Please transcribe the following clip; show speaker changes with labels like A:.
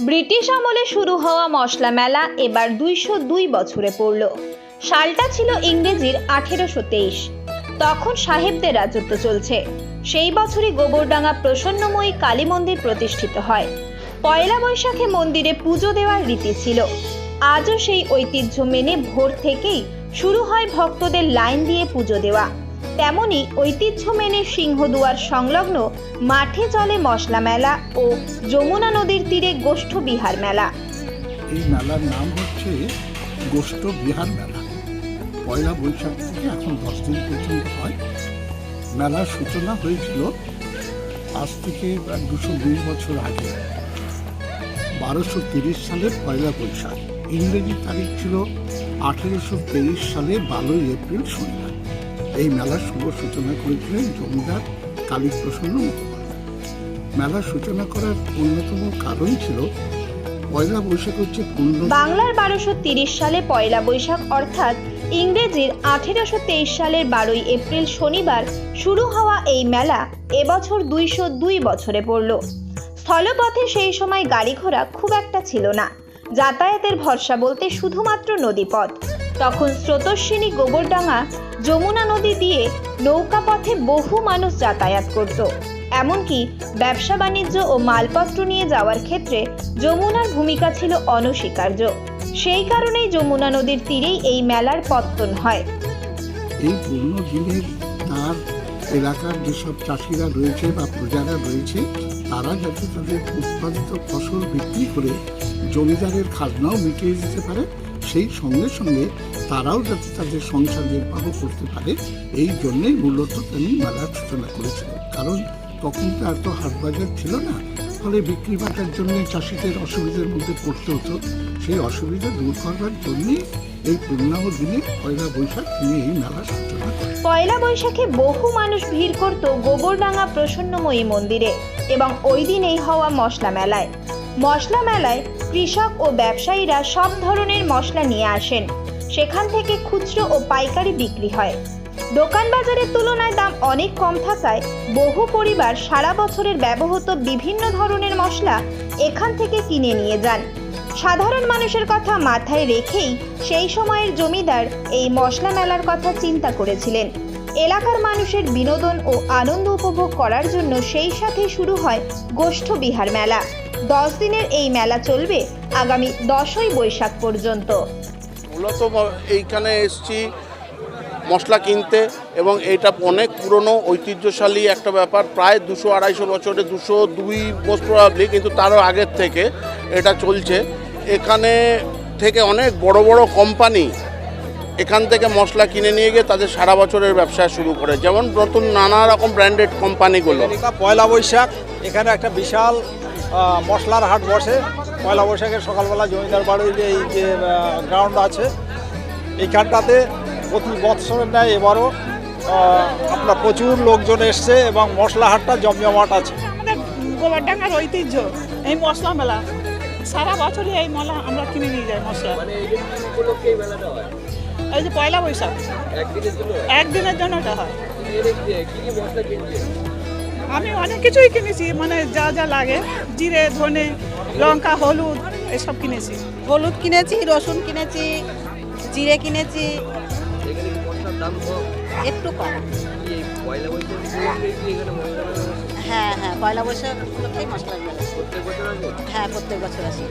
A: British আমলে শুরু হওয়া মশলা মেলা এবার দুইশো দুই বছরে পড়ল। সালটা ছিল ইংরেজির আঠেরোশো তেইশ। তখন সাহেবদের রাজত্ব চলছে। সেই বছরই গোবরডাঙ্গা প্রসন্নময়ী কালী মন্দির প্রতিষ্ঠিত হয়। পয়লা বৈশাখে মন্দিরে পুজো দেওয়ার রীতি ছিল। আজও সেই ঐতিহ্য মেনে ভোর থেকেই শুরু হয় ভক্তদের লাইন দিয়ে পুজো দেওয়া। তেমনি ঐতিহ্য মেনে সিংহদুয়ার সংলগ্ন মাঠে চলে মশলা মেলা ও যমুনা নদীর তীরে গোষ্ঠ বিহার মেলা।
B: এই মেলার নাম হচ্ছে গোষ্ঠ বিহার মেলা। পয়লা বৈশাখ থেকে এখন দশ দিন পর্যন্ত হয়। মেলার সূচনা হয়েছিল আজ থেকে প্রায় দুশো দুই বছর আগে। বারোশো তিরিশ সালের পয়লা বৈশাখ। ইংরেজি তারিখ ছিল আঠেরোশো তেইশ সালে বারোই এপ্রিল শনিবার। এই মেলার শুভ সূচনা করেছিলেন জমিদার কালীপ্রসন্ন মেলার সূচনা করার অন্যতম কারণ ছিল পয়লা বৈশাখ হচ্ছে
A: বাংলার বারোশো সালে পয়লা বৈশাখ, অর্থাৎ ইংরেজির আঠেরোশো তেইশ সালের বারোই এপ্রিল শনিবার শুরু হওয়া এই মেলা এবছর দুইশো দুই বছরে পড়ল। স্থলপথে সেই সময় গাড়ি ঘোড়া খুব একটা ছিল না। যাতায়াতের ভরসা বলতে শুধুমাত্র নদীপথ। তখন স্রোতস্বিনী গোবরডাঙ্গা যমুনা নদী দিয়ে নৌকা পথে বহু মানুষ যাতায়াত করত। এমনকি ব্যবসা বাণিজ্য ও মালপত্র নিয়ে যাওয়ার ক্ষেত্রে যমুনার ভূমিকা ছিল অনস্বীকার্য। সেই কারণেই যমুনা নদীর তীরেই এই মেলার পত্তন হয়।
B: এই পুরনো দিনের তার এলাকার যেসব চাষিরা রয়েছে বা প্রজারা রয়েছে, তারা যাতে তাদের উৎপাদিত ফসল বিক্রি করে জমিদারের খাজনাও মিটিয়ে দিতে পারে সেই সঙ্গে সঙ্গে তারাও যাতে তাদের সংসার নির্বাহ করতে পারে, এই জন্যই মূলত তিনি মেলার সূচনা করেছিলেন কারণ তখন তো এত হাট বাজার ছিল না, ফলে বিক্রি বাটার জন্য চাষিদের অসুবিধার মধ্যে পড়তে হতো। সেই অসুবিধা দূর করবার জন্যই এই পূর্ণাহ দিনে পয়লা বৈশাখ তিনি এই মেলার সূচনা
A: পয়লা বৈশাখে বহু মানুষ ভিড় করত গোবরডাঙ্গা প্রসন্নময়ী মন্দিরে এবং ওই দিনেই হওয়া মশলা মেলায়। মশলা মেলায় কৃষক ও ব্যবসায়ীরা সব ধরনের মশলা নিয়ে আসেন। সেখান থেকে খুচরো ও পাইকারি বিক্রি হয়। দোকান বাজারের তুলনায় দাম অনেক কম থাকায় বহু পরিবার সারা বছরের ব্যবহৃত বিভিন্ন ধরনের মশলা এখান থেকে কিনে নিয়ে যান। সাধারণ মানুষের কথা মাথায় রেখেই সেই সময়ের জমিদার এই মশলা মেলার কথা চিন্তা করেছিলেন। এলাকার মানুষের বিনোদন ও আনন্দ উপভোগ করার জন্য সেই সাথে শুরু হয় গোষ্ঠ বিহার মেলা। দশ দিনের এই মেলা চলবে আগামী দশই বৈশাখ পর্যন্ত।
C: মূলত এইখানে এসছি মশলা কিনতে এবং এটা অনেক পুরনো ঐতিহ্যশালী একটা ব্যাপার। প্রায় দুশো আড়াইশো বছরে দুশো দুই মোস্ট প্রবাবলি কিন্তু তারও আগের থেকে এটা চলছে। এখানে থেকে অনেক বড় বড় কোম্পানি এখান থেকে মশলা কিনে নিয়ে গিয়ে তাদের সারা বছরের ব্যবসা শুরু করে। যেমন নতুন নানা রকম ব্র্যান্ডেড কোম্পানিগুলো।
D: পয়লা বৈশাখ এখানে একটা বিশাল মশলার হাট বসে। পয়লা বৈশাখের সকালবেলা জমিদার বাড়ির এই যে গ্রাউন্ড আছে এইখানটাতে প্রতি বৎসরের ন্যায় এবারও আপনার প্রচুর লোকজন এসছে এবং মশলা হাটটা জমজমাট আছে।
E: গোবরডাঙ্গার ঐতিহ্য এই মশলা মেলা। সারা বছরই এই মেলা আমরা কিনে নিয়ে যাই মশলা। এই যে পয়লা বৈশাখ। একদিনের জন্য? এটা হয়। আমি অনেক কিছুই কিনেছি মানে যা যা লাগে, জিরে, ধনে, লঙ্কা, হলুদ, এসব কিনেছি।
F: হলুদ কিনেছি, রসুন কিনেছি, জিরে কিনেছি। একটু কম। হ্যাঁ হ্যাঁ পয়লা বৈশাখ মশলা হ্যাঁ প্রত্যেক বছর আসি।